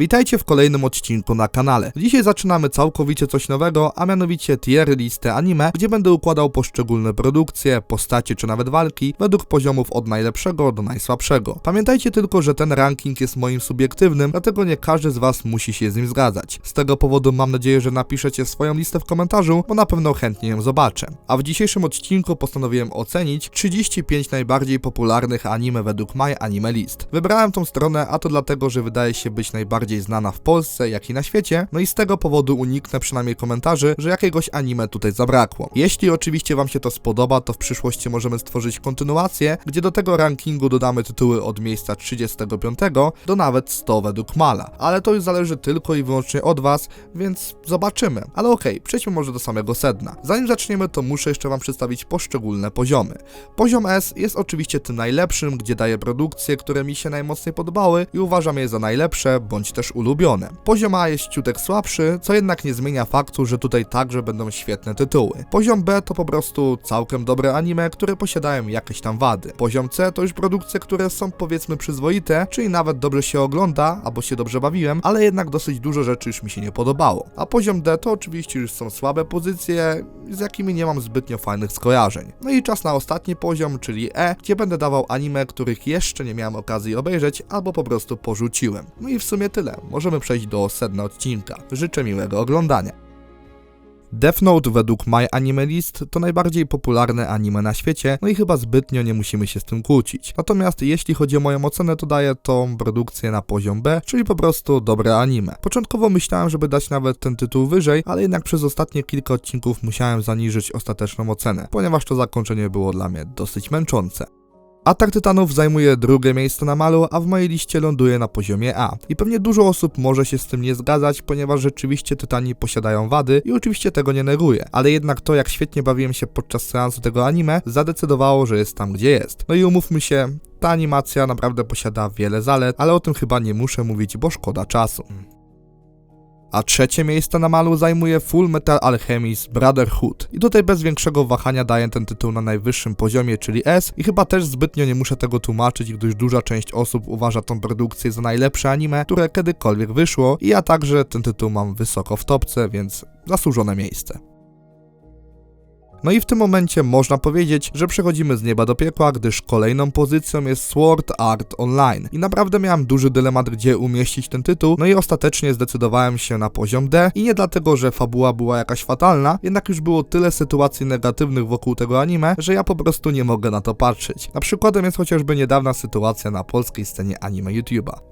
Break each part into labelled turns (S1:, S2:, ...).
S1: Witajcie w kolejnym odcinku na kanale. Dzisiaj zaczynamy całkowicie coś nowego, a mianowicie tier listę anime, gdzie będę układał poszczególne produkcje, postacie czy nawet walki według poziomów od najlepszego do najsłabszego. Pamiętajcie tylko, że ten ranking jest moim subiektywnym, dlatego nie każdy z was musi się z nim zgadzać. Z tego powodu mam nadzieję, że napiszecie swoją listę w komentarzu, bo na pewno chętnie ją zobaczę. A w dzisiejszym odcinku postanowiłem ocenić 35 najbardziej popularnych anime według My Anime List. Wybrałem tą stronę, a to dlatego, że wydaje się być najbardziej znana w Polsce, jak i na świecie, no i z tego powodu uniknę przynajmniej komentarzy, że jakiegoś anime tutaj zabrakło. Jeśli oczywiście wam się to spodoba, to w przyszłości możemy stworzyć kontynuację, gdzie do tego rankingu dodamy tytuły od miejsca 35 do nawet 100 według Mala. Ale to już zależy tylko i wyłącznie od was, więc zobaczymy. Ale okej, przejdźmy może do samego sedna. Zanim zaczniemy, to muszę jeszcze wam przedstawić poszczególne poziomy. Poziom S jest oczywiście tym najlepszym, gdzie daje produkcje, które mi się najmocniej podobały i uważam je za najlepsze, bądź też ulubione. Poziom A jest ciutek słabszy, co jednak nie zmienia faktu, że tutaj także będą świetne tytuły. Poziom B to po prostu całkiem dobre anime, które posiadają jakieś tam wady. Poziom C to już produkcje, które są powiedzmy przyzwoite, czyli nawet dobrze się ogląda, albo się dobrze bawiłem, ale jednak dosyć dużo rzeczy już mi się nie podobało. A poziom D to oczywiście już są słabe pozycje, z jakimi nie mam zbytnio fajnych skojarzeń. No i czas na ostatni poziom, czyli E, gdzie będę dawał anime, których jeszcze nie miałem okazji obejrzeć, albo po prostu porzuciłem. No i w sumie tyle. Możemy przejść do sedna odcinka. Życzę miłego oglądania. Death Note według My Anime List to najbardziej popularne anime na świecie, no i chyba zbytnio nie musimy się z tym kłócić. Natomiast jeśli chodzi o moją ocenę, to daję tą produkcję na poziom B, czyli po prostu dobre anime. Początkowo myślałem, żeby dać nawet ten tytuł wyżej, ale jednak przez ostatnie kilka odcinków musiałem zaniżyć ostateczną ocenę, ponieważ to zakończenie było dla mnie dosyć męczące. Atak Tytanów zajmuje drugie miejsce na malu, a w mojej liście ląduje na poziomie A. I pewnie dużo osób może się z tym nie zgadzać, ponieważ rzeczywiście Tytani posiadają wady i oczywiście tego nie neguję. Ale jednak to, jak świetnie bawiłem się podczas seansu tego anime, zadecydowało, że jest tam, gdzie jest. No i umówmy się, ta animacja naprawdę posiada wiele zalet, ale o tym chyba nie muszę mówić, bo szkoda czasu a trzecie miejsce na malu zajmuje Full Metal Alchemist Brotherhood. I tutaj bez większego wahania daję ten tytuł na najwyższym poziomie, czyli S i chyba też zbytnio nie muszę tego tłumaczyć, gdyż duża część osób uważa tą produkcję za najlepsze anime, które kiedykolwiek wyszło i ja także ten tytuł mam wysoko w topce, więc zasłużone miejsce. No i w tym momencie można powiedzieć, że przechodzimy z nieba do piekła, gdyż kolejną pozycją jest Sword Art Online. I naprawdę miałem duży dylemat, gdzie umieścić ten tytuł, no i ostatecznie zdecydowałem się na poziom D i nie dlatego, że fabuła była jakaś fatalna, jednak już było tyle sytuacji negatywnych wokół tego anime, że ja po prostu nie mogę na to patrzeć. Na przykładem jest chociażby niedawna sytuacja na polskiej scenie anime YouTube'a.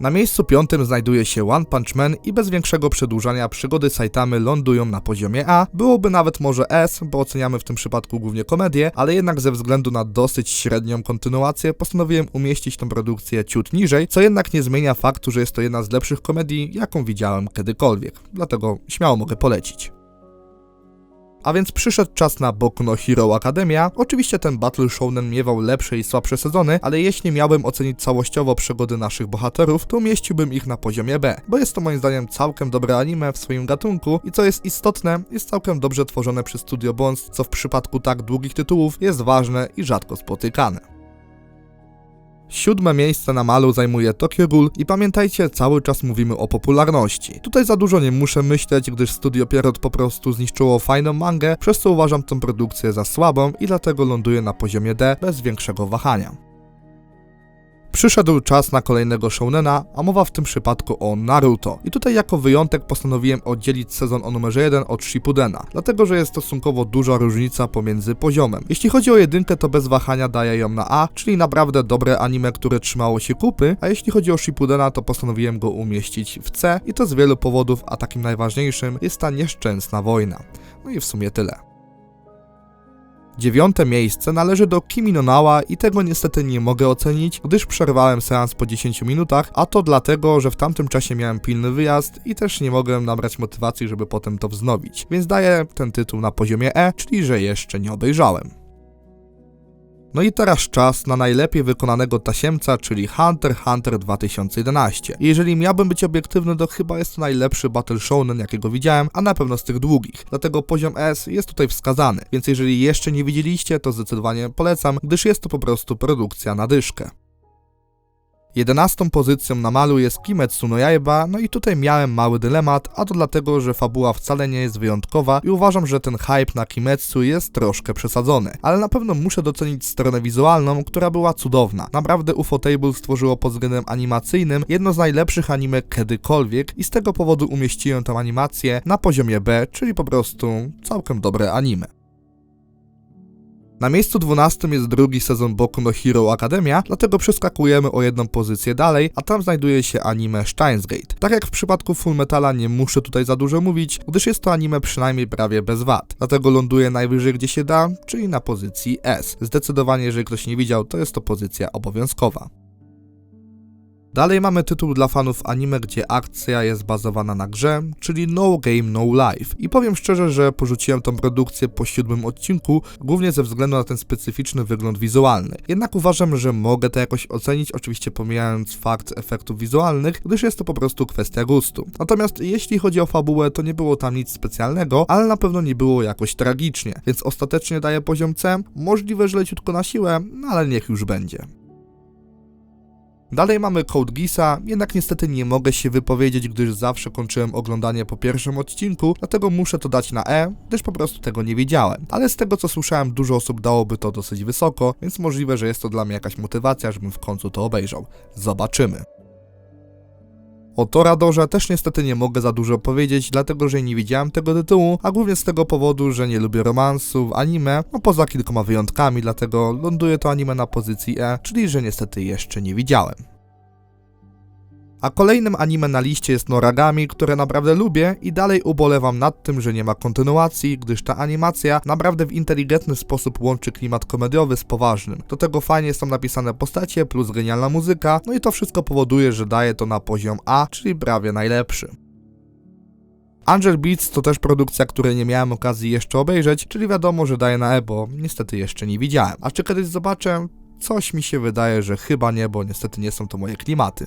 S1: Na miejscu piątym znajduje się One Punch Man i bez większego przedłużania przygody Saitamy lądują na poziomie A. Byłoby nawet może S, bo oceniamy w tym przypadku głównie komedię, ale jednak ze względu na dosyć średnią kontynuację postanowiłem umieścić tę produkcję ciut niżej, co jednak nie zmienia faktu, że jest to jedna z lepszych komedii, jaką widziałem kiedykolwiek. Dlatego śmiało mogę polecić. A więc przyszedł czas na Boku no Hero Academia. Oczywiście ten Battle Shonen miewał lepsze i słabsze sezony, ale jeśli miałbym ocenić całościowo przygody naszych bohaterów, to umieściłbym ich na poziomie B, bo jest to moim zdaniem całkiem dobre anime w swoim gatunku i co jest istotne, jest całkiem dobrze tworzone przez Studio Bones, co w przypadku tak długich tytułów jest ważne i rzadko spotykane. Siódme miejsce na malu zajmuje Tokyo Ghoul i pamiętajcie, cały czas mówimy o popularności. Tutaj za dużo nie muszę myśleć, gdyż Studio Pierrot po prostu zniszczyło fajną mangę, przez co uważam tę produkcję za słabą i dlatego ląduje na poziomie D bez większego wahania. Przyszedł czas na kolejnego shounena, a mowa w tym przypadku o Naruto. I tutaj jako wyjątek postanowiłem oddzielić sezon o numerze 1 od Shippudena, dlatego że jest stosunkowo duża różnica pomiędzy poziomem. Jeśli chodzi o jedynkę, to bez wahania daję ją na A, czyli naprawdę dobre anime, które trzymało się kupy, a jeśli chodzi o Shippudena, to postanowiłem go umieścić w C i to z wielu powodów, a takim najważniejszym jest ta nieszczęsna wojna. No i w sumie tyle. Dziewiąte miejsce należy do Kimi no Nawa i tego niestety nie mogę ocenić, gdyż przerwałem seans po 10 minutach, a to dlatego, że w tamtym czasie miałem pilny wyjazd i też nie mogłem nabrać motywacji, żeby potem to wznowić. Więc daję ten tytuł na poziomie E, czyli że jeszcze nie obejrzałem. No i teraz czas na najlepiej wykonanego tasiemca, czyli Hunter Hunter 2011. I jeżeli miałbym być obiektywny, to chyba jest to najlepszy Battle Shonen, jakiego widziałem, a na pewno z tych długich. Dlatego poziom S jest tutaj wskazany, więc jeżeli jeszcze nie widzieliście, to zdecydowanie polecam, gdyż jest to po prostu produkcja na dyszkę. Jedenastą pozycją na malu jest Kimetsu no Yaiba, no i tutaj miałem mały dylemat, a to dlatego, że fabuła wcale nie jest wyjątkowa i uważam, że ten hype na Kimetsu jest troszkę przesadzony. Ale na pewno muszę docenić stronę wizualną, która była cudowna. Naprawdę Ufotable stworzyło pod względem animacyjnym jedno z najlepszych anime kiedykolwiek i z tego powodu umieściłem tę animację na poziomie B, czyli po prostu całkiem dobre anime. Na miejscu 12 jest drugi sezon Boku no Hero Academia, dlatego przeskakujemy o jedną pozycję dalej, a tam znajduje się anime Steins Gate. Tak jak w przypadku Full Metala nie muszę tutaj za dużo mówić, gdyż jest to anime przynajmniej prawie bez wad. Dlatego ląduje najwyżej gdzie się da, czyli na pozycji S. Zdecydowanie, jeżeli ktoś nie widział, to jest to pozycja obowiązkowa. Dalej mamy tytuł dla fanów anime, gdzie akcja jest bazowana na grze, czyli No Game No Life. I powiem szczerze, że porzuciłem tą produkcję po siódmym odcinku, głównie ze względu na ten specyficzny wygląd wizualny. Jednak uważam, że mogę to jakoś ocenić, oczywiście pomijając fakt efektów wizualnych, gdyż jest to po prostu kwestia gustu. Natomiast jeśli chodzi o fabułę, to nie było tam nic specjalnego, ale na pewno nie było jakoś tragicznie, więc ostatecznie daję poziom C, możliwe, że leciutko na siłę, no ale niech już będzie. Dalej mamy Code Geassa, jednak niestety nie mogę się wypowiedzieć, gdyż zawsze kończyłem oglądanie po pierwszym odcinku, dlatego muszę to dać na E, gdyż po prostu tego nie wiedziałem. Ale z tego co słyszałem, dużo osób dałoby to dosyć wysoko, więc możliwe, że jest to dla mnie jakaś motywacja, żebym w końcu to obejrzał. Zobaczymy. O Toradorze też niestety nie mogę za dużo powiedzieć, dlatego że nie widziałem tego tytułu, a głównie z tego powodu, że nie lubię romansów, anime, no poza kilkoma wyjątkami, dlatego ląduje to anime na pozycji E, czyli że niestety jeszcze nie widziałem. A kolejnym anime na liście jest Noragami, które naprawdę lubię i dalej ubolewam nad tym, że nie ma kontynuacji, gdyż ta animacja naprawdę w inteligentny sposób łączy klimat komediowy z poważnym. Do tego fajnie są napisane postacie, plus genialna muzyka, no i to wszystko powoduje, że daje to na poziom A, czyli prawie najlepszy. Angel Beats to też produkcja, której nie miałem okazji jeszcze obejrzeć, czyli wiadomo, że daje na E, bo niestety jeszcze nie widziałem. A czy kiedyś zobaczę? Coś mi się wydaje, że chyba nie, bo niestety nie są to moje klimaty.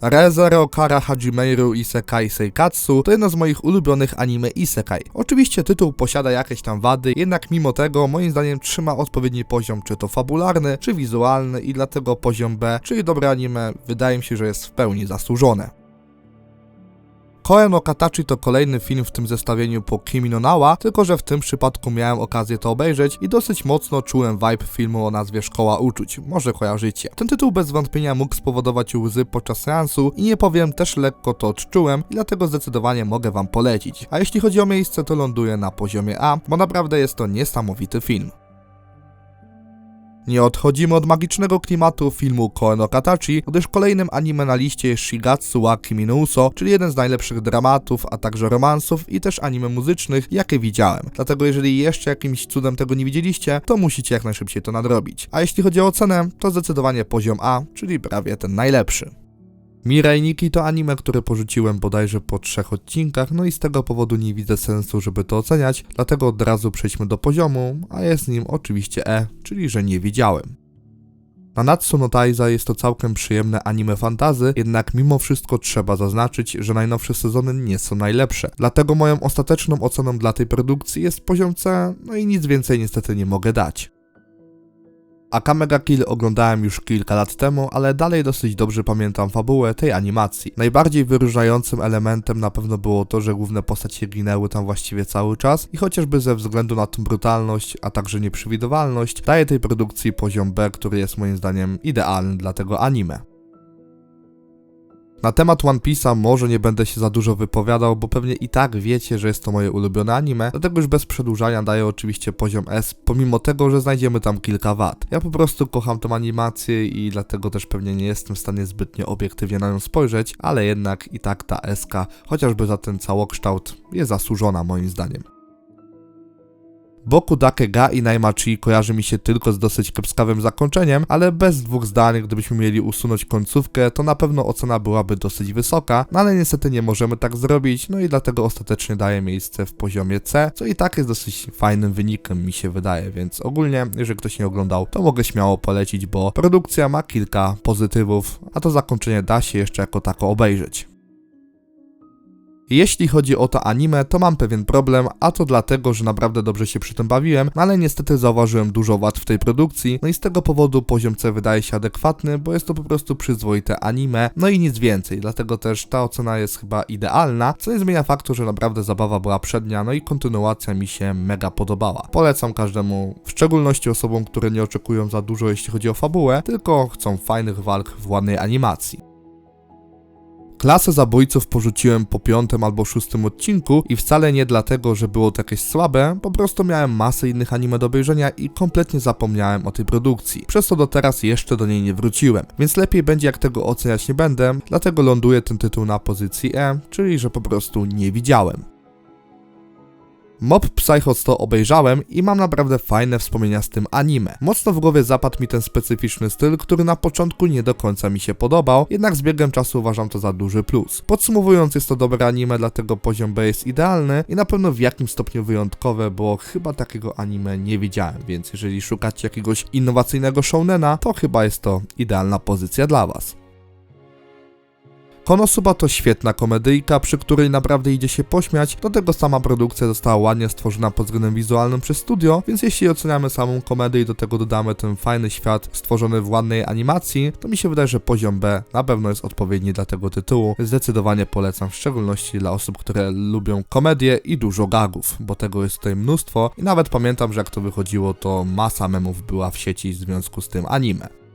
S1: ReZero Kara Hajimeiru Isekai Seikatsu to jedno z moich ulubionych anime Isekai. Oczywiście tytuł posiada jakieś tam wady, jednak mimo tego moim zdaniem trzyma odpowiedni poziom czy to fabularny, czy wizualny i dlatego poziom B, czyli dobre anime, wydaje mi się, że jest w pełni zasłużone. Koen no Katachi to kolejny film w tym zestawieniu po Kimi no Nawa, tylko że w tym przypadku miałem okazję to obejrzeć i dosyć mocno czułem vibe filmu o nazwie Szkoła Uczuć, może kojarzycie. Ten tytuł bez wątpienia mógł spowodować łzy podczas seansu i nie powiem, też lekko to odczułem i dlatego zdecydowanie mogę wam polecić. A jeśli chodzi o miejsce, to ląduje na poziomie A, bo naprawdę jest to niesamowity film. Nie odchodzimy od magicznego klimatu filmu Koen Katachi, gdyż kolejnym anime na liście jest Shigatsu wa Kimi no Uso, czyli jeden z najlepszych dramatów, a także romansów i też anime muzycznych, jakie widziałem. Dlatego jeżeli jeszcze jakimś cudem tego nie widzieliście, to musicie jak najszybciej to nadrobić. A jeśli chodzi o ocenę, to zdecydowanie poziom A, czyli prawie ten najlepszy. Mirai Nikki to anime, które porzuciłem bodajże po trzech odcinkach, no i z tego powodu nie widzę sensu, żeby to oceniać, dlatego od razu przejdźmy do poziomu, a jest nim oczywiście E, czyli że nie widziałem. Nanatsu no Taiza jest to całkiem przyjemne anime fantazy, jednak mimo wszystko trzeba zaznaczyć, że najnowsze sezony nie są najlepsze. Dlatego moją ostateczną oceną dla tej produkcji jest poziom C, no i nic więcej niestety nie mogę dać. Akame ga Kill oglądałem już kilka lat temu, ale dalej dosyć dobrze pamiętam fabułę tej animacji. Najbardziej wyróżniającym elementem na pewno było to, że główne postacie ginęły tam właściwie cały czas i chociażby ze względu na tą brutalność, a także nieprzewidywalność, daje tej produkcji poziom B, który jest moim zdaniem idealny dla tego anime. Na temat One Piece'a może nie będę się za dużo wypowiadał, bo pewnie i tak wiecie, że jest to moje ulubione anime, dlatego już bez przedłużania daję oczywiście poziom S, pomimo tego, że znajdziemy tam kilka wad. Ja po prostu kocham tę animację i dlatego też pewnie nie jestem w stanie zbytnio obiektywnie na nią spojrzeć, ale jednak i tak ta SK, chociażby za ten całokształt, jest zasłużona moim zdaniem. Boku Dake Ga i Naimachi kojarzy mi się tylko z dosyć kiepskawym zakończeniem, ale bez dwóch zdań, gdybyśmy mieli usunąć końcówkę, to na pewno ocena byłaby dosyć wysoka, no ale niestety nie możemy tak zrobić, no i dlatego ostatecznie daję miejsce w poziomie C, co i tak jest dosyć fajnym wynikiem mi się wydaje, więc ogólnie, jeżeli ktoś nie oglądał, to mogę śmiało polecić, bo produkcja ma kilka pozytywów, a to zakończenie da się jeszcze jako tako obejrzeć. Jeśli chodzi o to anime, to mam pewien problem, a to dlatego, że naprawdę dobrze się przy tym bawiłem, ale niestety zauważyłem dużo wad w tej produkcji, no i z tego powodu poziom C wydaje się adekwatny, bo jest to po prostu przyzwoite anime, no i nic więcej, dlatego też ta ocena jest chyba idealna, co nie zmienia faktu, że naprawdę zabawa była przednia, no i kontynuacja mi się mega podobała. Polecam każdemu, w szczególności osobom, które nie oczekują za dużo jeśli chodzi o fabułę, tylko chcą fajnych walk w ładnej animacji. Klasę zabójców porzuciłem po piątym albo szóstym odcinku i wcale nie dlatego, że było to jakieś słabe, po prostu miałem masę innych anime do obejrzenia i kompletnie zapomniałem o tej produkcji. Przez to do teraz jeszcze do niej nie wróciłem, więc lepiej będzie jak tego oceniać nie będę, dlatego ląduje ten tytuł na pozycji E, czyli że po prostu nie widziałem. Mob Psycho 100 obejrzałem i mam naprawdę fajne wspomnienia z tym anime. Mocno w głowie zapadł mi ten specyficzny styl, który na początku nie do końca mi się podobał, jednak z biegiem czasu uważam to za duży plus. Podsumowując, jest to dobre anime, dlatego poziom B jest idealny i na pewno w jakimś stopniu wyjątkowe, bo chyba takiego anime nie widziałem, więc jeżeli szukacie jakiegoś innowacyjnego shounena, to chyba jest to idealna pozycja dla was. Konosuba to świetna komedyjka, przy której naprawdę idzie się pośmiać, do tego sama produkcja została ładnie stworzona pod względem wizualnym przez studio, więc jeśli oceniamy samą komedię i do tego dodamy ten fajny świat stworzony w ładnej animacji, to mi się wydaje, że poziom B na pewno jest odpowiedni dla tego tytułu. Zdecydowanie polecam, w szczególności dla osób, które lubią komedię i dużo gagów, bo tego jest tutaj mnóstwo i nawet pamiętam, że jak to wychodziło, to masa memów była w sieci w związku z tym anime.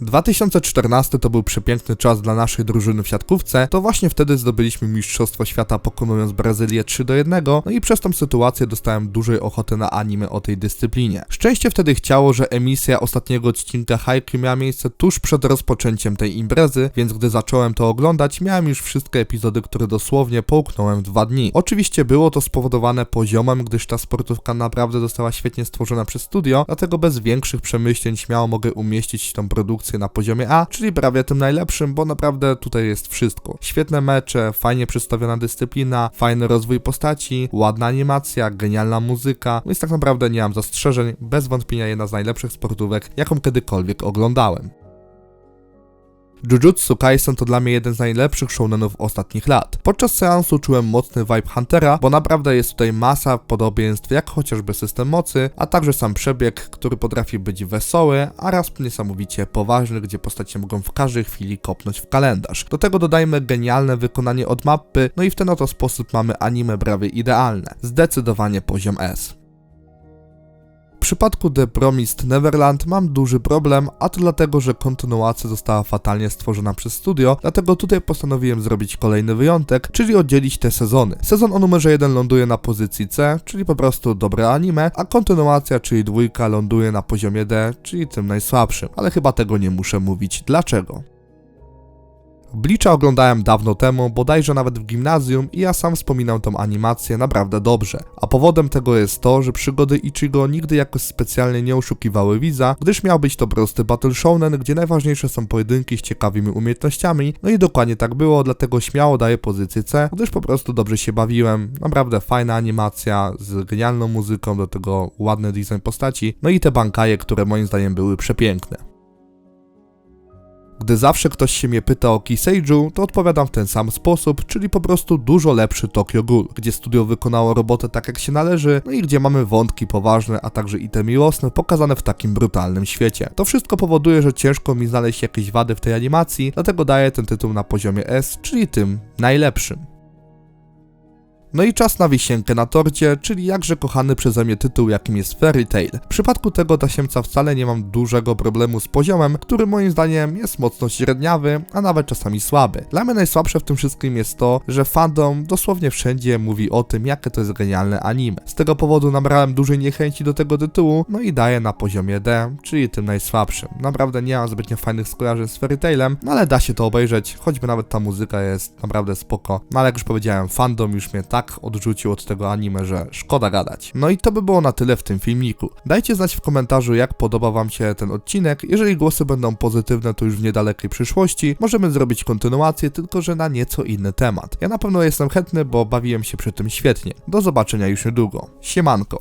S1: 2014 to był przepiękny czas dla naszej drużyny w siatkówce, to właśnie wtedy zdobyliśmy Mistrzostwo Świata pokonując Brazylię 3 do 1, no i przez tą sytuację dostałem dużej ochoty na anime o tej dyscyplinie. Szczęście wtedy chciało, że emisja ostatniego odcinka Haikyuu miała miejsce tuż przed rozpoczęciem tej imprezy, więc gdy zacząłem to oglądać, miałem już wszystkie epizody, które dosłownie połknąłem w dwa dni. Oczywiście było to spowodowane poziomem, gdyż ta sportówka naprawdę została świetnie stworzona przez studio, dlatego bez większych przemyśleń śmiało mogę umieścić tą produkcję na poziomie A, czyli prawie tym najlepszym, bo naprawdę tutaj jest wszystko. Świetne mecze, fajnie przedstawiona dyscyplina, fajny rozwój postaci, ładna animacja, genialna muzyka, więc tak naprawdę nie mam zastrzeżeń, bez wątpienia jedna z najlepszych sportówek, jaką kiedykolwiek oglądałem. Jujutsu Kaisen to dla mnie jeden z najlepszych shounenów ostatnich lat. Podczas seansu czułem mocny vibe Huntera, bo naprawdę jest tutaj masa podobieństw, jak chociażby system mocy, a także sam przebieg, który potrafi być wesoły, a raz niesamowicie poważny, gdzie postacie mogą w każdej chwili kopnąć w kalendarz. Do tego dodajmy genialne wykonanie od mapy, no i w ten oto sposób mamy anime prawie idealne. Zdecydowanie poziom S. Przypadku The Promised Neverland mam duży problem, a to dlatego, że kontynuacja została fatalnie stworzona przez studio, dlatego tutaj postanowiłem zrobić kolejny wyjątek, czyli oddzielić te sezony. Sezon o numerze 1 ląduje na pozycji C, czyli po prostu dobre anime, a kontynuacja, czyli dwójka ląduje na poziomie D, czyli tym najsłabszym. Ale chyba tego nie muszę mówić. Dlaczego? Bleacha oglądałem dawno temu, bodajże nawet w gimnazjum i ja sam wspominam tą animację naprawdę dobrze. A powodem tego jest to, że przygody Ichigo nigdy jakoś specjalnie nie oszukiwały widza, gdyż miał być to prosty battle shonen, gdzie najważniejsze są pojedynki z ciekawymi umiejętnościami, no i dokładnie tak było, dlatego śmiało daję pozycję C, gdyż po prostu dobrze się bawiłem, naprawdę fajna animacja z genialną muzyką, do tego ładny design postaci, no i te bankaje, które moim zdaniem były przepiękne. Gdy zawsze ktoś się mnie pyta o Kiseiju, to odpowiadam w ten sam sposób, czyli po prostu dużo lepszy Tokyo Ghoul, gdzie studio wykonało robotę tak jak się należy, no i gdzie mamy wątki poważne, a także i te miłosne pokazane w takim brutalnym świecie. To wszystko powoduje, że ciężko mi znaleźć jakieś wady w tej animacji, dlatego daję ten tytuł na poziomie S, czyli tym najlepszym. No i czas na wisienkę na torcie, czyli jakże kochany przeze mnie tytuł, jakim jest Fairy Tail. W przypadku tego tasiemca wcale nie mam dużego problemu z poziomem, który moim zdaniem jest mocno średniawy, a nawet czasami słaby. Dla mnie najsłabsze w tym wszystkim jest to, że fandom dosłownie wszędzie mówi o tym, jakie to jest genialne anime. Z tego powodu nabrałem dużej niechęci do tego tytułu, no i daję na poziomie D, czyli tym najsłabszym. Naprawdę nie mam zbytnio fajnych skojarzeń z Fairy Tailem, no ale da się to obejrzeć, choćby nawet ta muzyka jest naprawdę spoko. No ale jak już powiedziałem, fandom już mnie tak odrzucił od tego anime, że szkoda gadać. No i to by było na tyle w tym filmiku. Dajcie znać w komentarzu, jak podoba wam się ten odcinek. Jeżeli głosy będą pozytywne, to już w niedalekiej przyszłości możemy zrobić kontynuację, tylko że na nieco inny temat. Ja na pewno jestem chętny, bo bawiłem się przy tym świetnie. Do zobaczenia już niedługo. Siemanko.